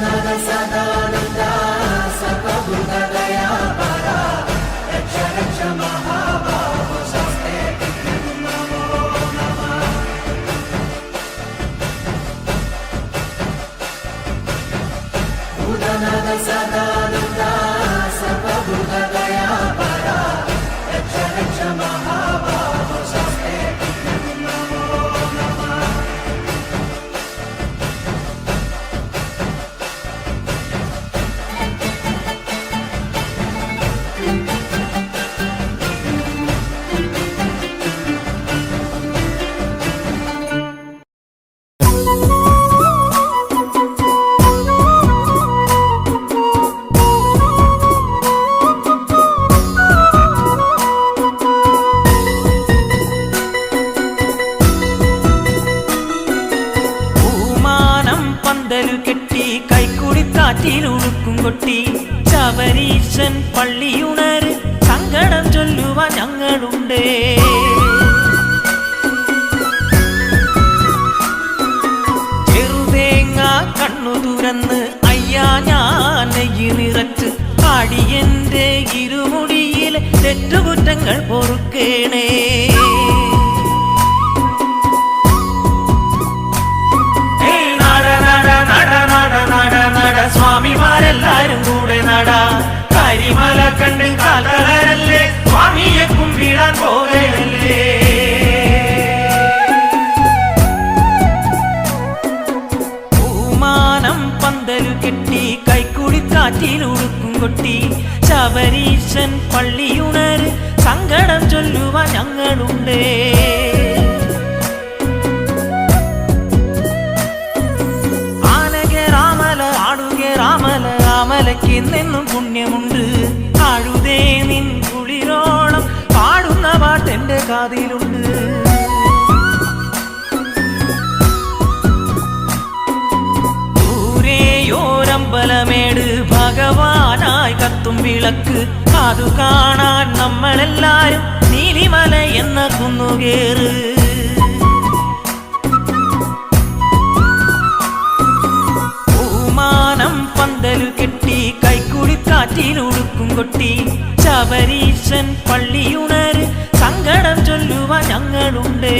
പൂമാനം ചെറുതേങ്ങ കണ്ണു തുറന്ന് അയ്യാ ഞാൻ നെയ്യ് നിറച്ച് അടിയന്റെ ഇരുമുടിയിലെ തെറ്റുകുറ്റങ്ങൾ പൊറുക്കേണേ. സ്വാമിമാരെല്ലാരും കൂടെ നട. കരിമല കണ്ട് കാൽത്തളരല്ലേ സ്വാമിയെ കുമ്പിടാൻ പോകയല്ലേ പൂമാനം പന്തലു കെട്ടി കൈക്കുടിക്കാറ്റിൽ ഉടുക്കും കൊട്ടി. ശബരീശൻ പള്ളിയുണർ സങ്കടം ചൊല്ലുവാൻ ഞങ്ങളുണ്ട്. പാട്ടെന്റെ കാതിലുണ്ട് ദൂരെയോരമ്പലമേട് ഭഗവാനായി കത്തും വിളക്ക്. അതു കാണാൻ നമ്മളെല്ലാരും നീലിമല എന്ന കുന്നുകേറ്. പൂമാനം പന്തലു കെട്ടി കൈക്കുടിക്കാറ്റിൽ ഉടുക്കും കൊട്ടി. ശബരീശൻ പള്ളിയുണര് ചൊല്ലുവാൻ ഞങ്ങളുണ്ട്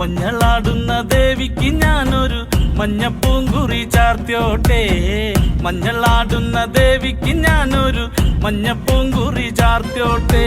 മഞ്ഞളാടുന്ന ദേവിക്ക് ഞാനൊരു മഞ്ഞപ്പൂങ്കുറി ചാർത്തിയോട്ടെ. മഞ്ഞളാടുന്ന ദേവിക്ക് ഞാനൊരു മഞ്ഞപ്പൂങ്കുറി ചാർത്തിയോട്ടെ.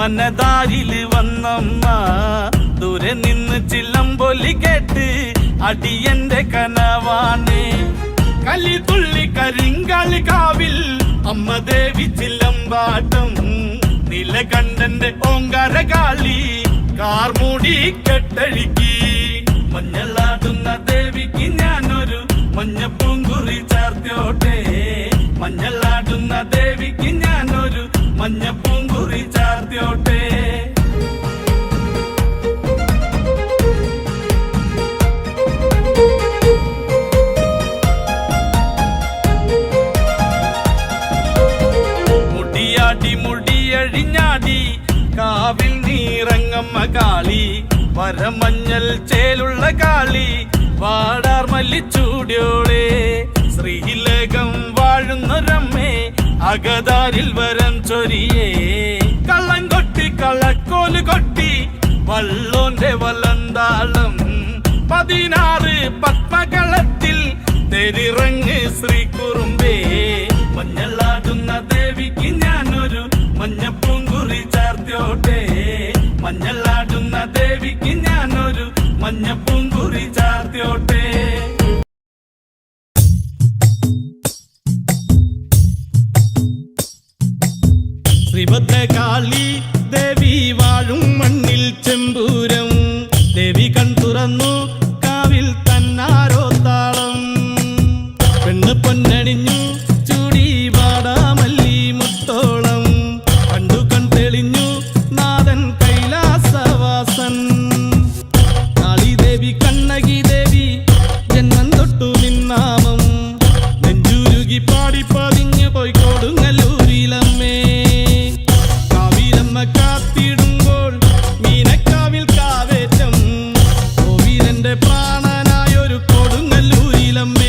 മനതാരിൽ വന്നമ്മ. ദൂരെ നിന്ന് ചില്ലമ്പൊലി കേട്ട് അടിയന്റെ കനവാണ്. കലി തുള്ളി കരിങ്കാളി കാവിൽ അമ്മ ദേവി ചില്ലമ്പാട്ടം നിലകണ്ഠന്റെ ഓങ്കാര കാളി കാർമൂടി കെട്ടഴുക്കി. മഞ്ഞളാടുന്ന ദേവിക്ക് ഞാനൊരു മഞ്ഞപ്പൂങ്കുറി ചാർത്തോട്ടെ മഞ്ഞളാടുന്ന ദേവിക്ക് ഞാനൊരു മഞ്ഞപ്പൂങ്കുറി ചാർത്തിയോട്ടെ മുടിയാടി മുടിയഴിഞ്ഞാടി കാവിൽ നീറങ്ങമ്മ കാളി വരമഞ്ഞൽ ചേലുള്ള കാളി വാടാർ മല്ലിച്ചൂടിയോളെ ശ്രീലകം വാഴുന്നൊരമ്മേ അകതാരിൽ വരം ചൊരിയേ. കൊട്ടി വള്ളോന്റെ വലന്താളം. പതിനാറ് പത്മകളത്തിൽ തെരിറങ്ങ് ശ്രീ കുറുമ്പേ മഞ്ഞളാടുന്ന ദേവിക്ക് ഞാനൊരു മഞ്ഞപ്പൂങ്കുറി ചാർത്തിയോട്ടെ. മഞ്ഞളാടുന്ന ദേവിക്ക് ഞാനൊരു മഞ്ഞപ്പൂങ്കുറി ചാർത്തിയോട്ടെ. ശ്രീഭദ്രകാളി കൊടുങ്ങല്ലൂരിലമ്മേ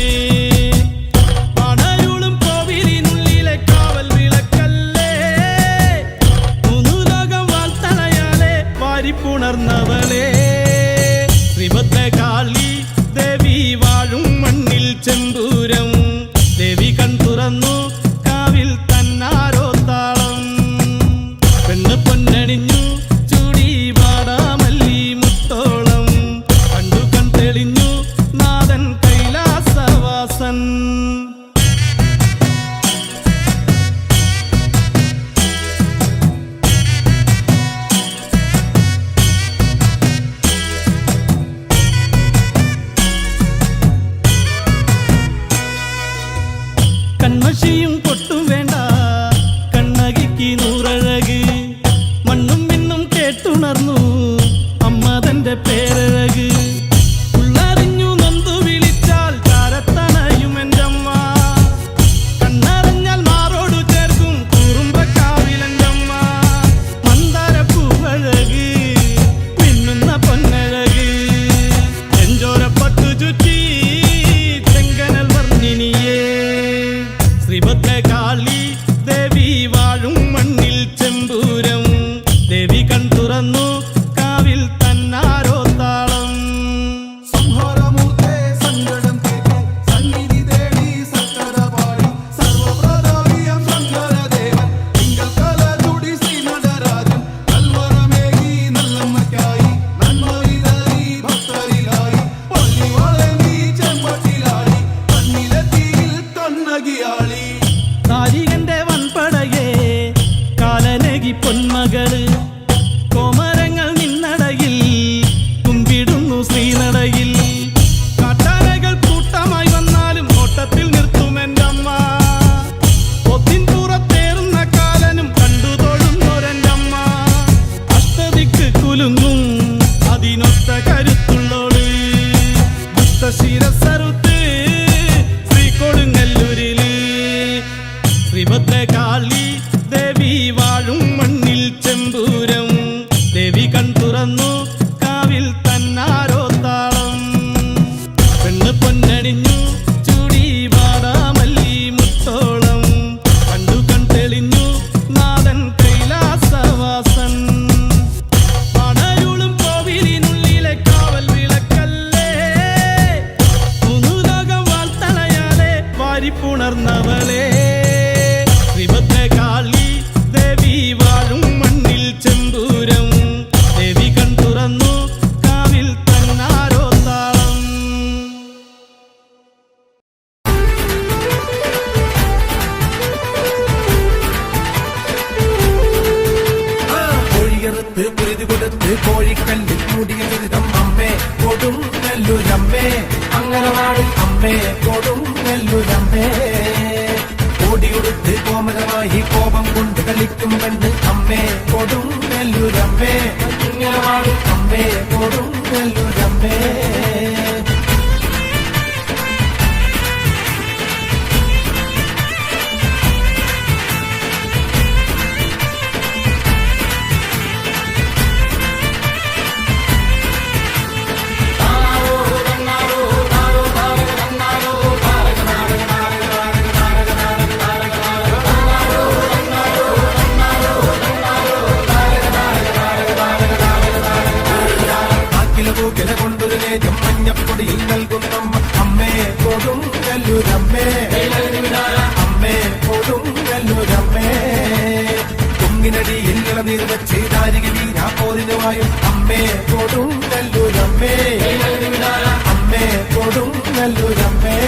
നീർവച്ചേതാരികി ഞാൻ പോരിനുമായും അമ്മേ കൊടും നല്ലൂരമ്മേ അമ്മേ കൊടും നല്ലൂരമ്മേ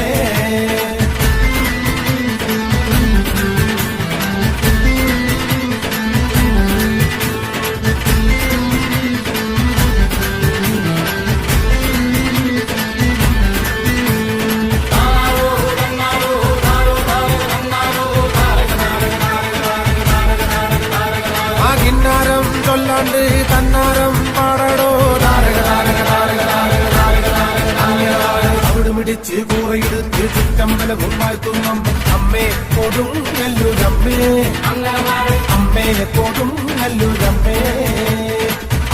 പിടിച്ച് കൂറയിടുത്ത് ചുറ്റമ്പലം ഉമ്മാഴ്ത്തുന്നം അമ്മേ കൊടുങ്ങല്ലൂരമ്മേ അമ്മേ കൊടുങ്ങല്ലൂരമ്മേ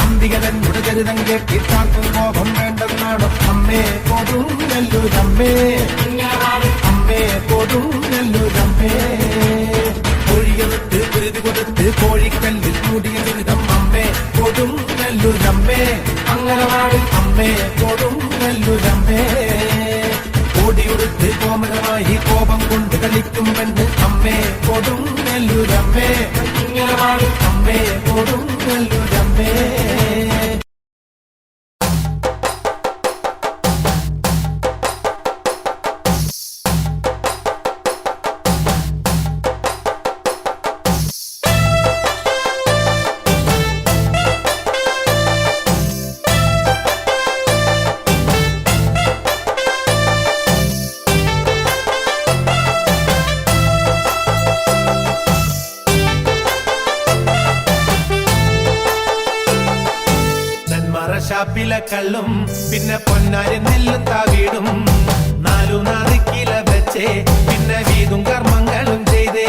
അമ്പികതൻ മുടകരുതം കേട്ടിത്താർക്കും കോപം വേണ്ടെന്നാണ് അമ്മേ കൊടുങ്ങല്ലൂരമ്മേ അമ്മേ കൊടുങ്ങല്ലൂരമ്മേ കോഴിയെടുത്ത് കുരുതി കൊടുത്ത് കോഴിക്കല്ലിൽ മൂടിയ ദുരിതം. അമ്മേ കൊടുങ്ങല്ലൂരമ്മേ അമ്മേ കൊടുങ്ങല്ലൂരമ്മേ മുടിയുടുത്ത് കോമകമായി കോപം കൊണ്ട് കളിക്കും പെണ്ണ് അമ്മേ കൊടും നെല്ലുരമ്മേ ഇങ്ങനെ വാടും അമ്മേ കൊടും നെല്ലുരമ്മേ ഷാപ്പിലക്കള്ളും പിന്നെ പൊന്നാരി നെല്ലും താവിടും നാലു നാറിക്കില വെച്ചേ പിന്നെ വീതും കർമ്മങ്ങളും ചെയ്തേ.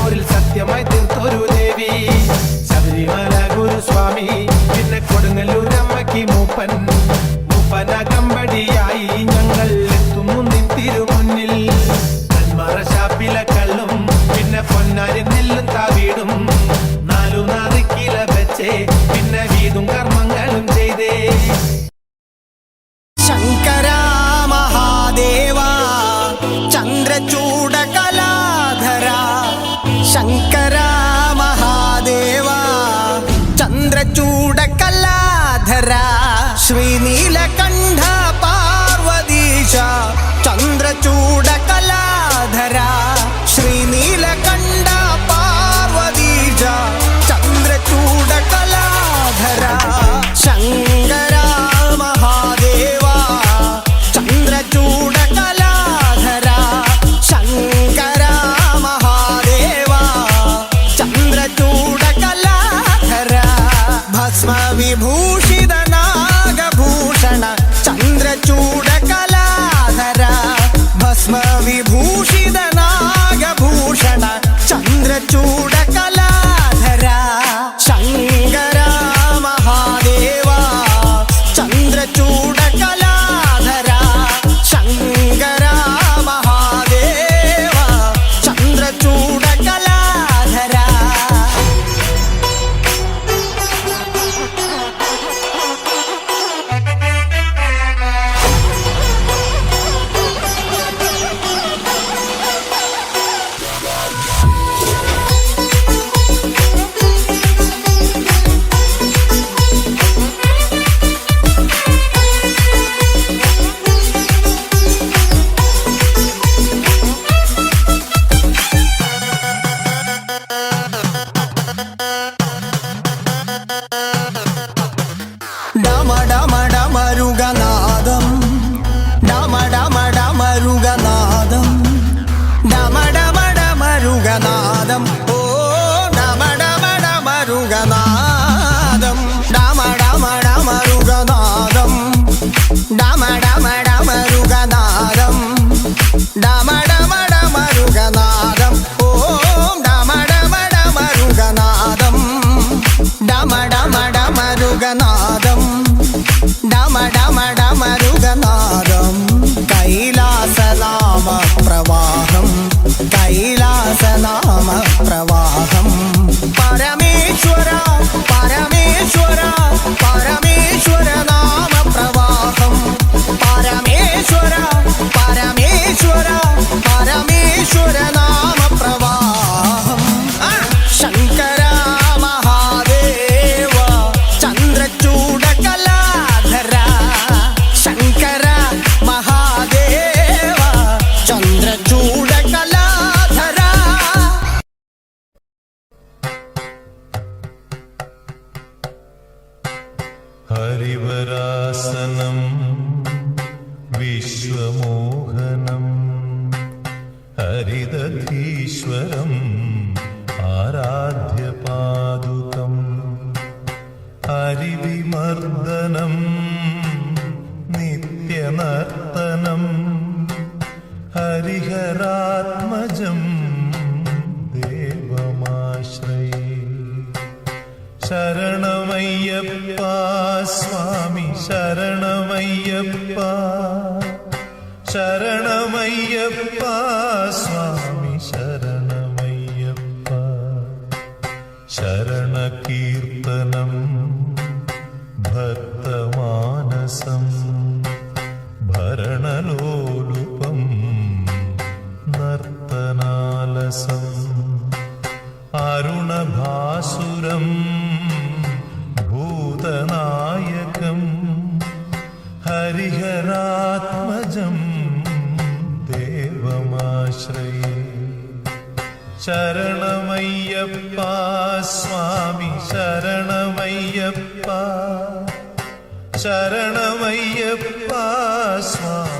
ഓരിൽ സത്യമായി തീർത്തൊരു ദേവി. ശബരിമല ഗുരുസ്വാമി പിന്നെ കൊടുങ്ങല്ലൂരമ്മ ശ്രീനീലക Smiles, vibrou chorar ഹരിവിമർദ്ദനം. ചരണലോലുപം നർത്തനാലസം അരുണഭാസുരം ഭൂതനായകം ഹരിഹരാത്മജം ദേവമാശ്രയേ. ശരണമയ്യപ്പ സ്വാമി ശരണമയ്യപ്പ. சரணமையப்பா சுவாமி.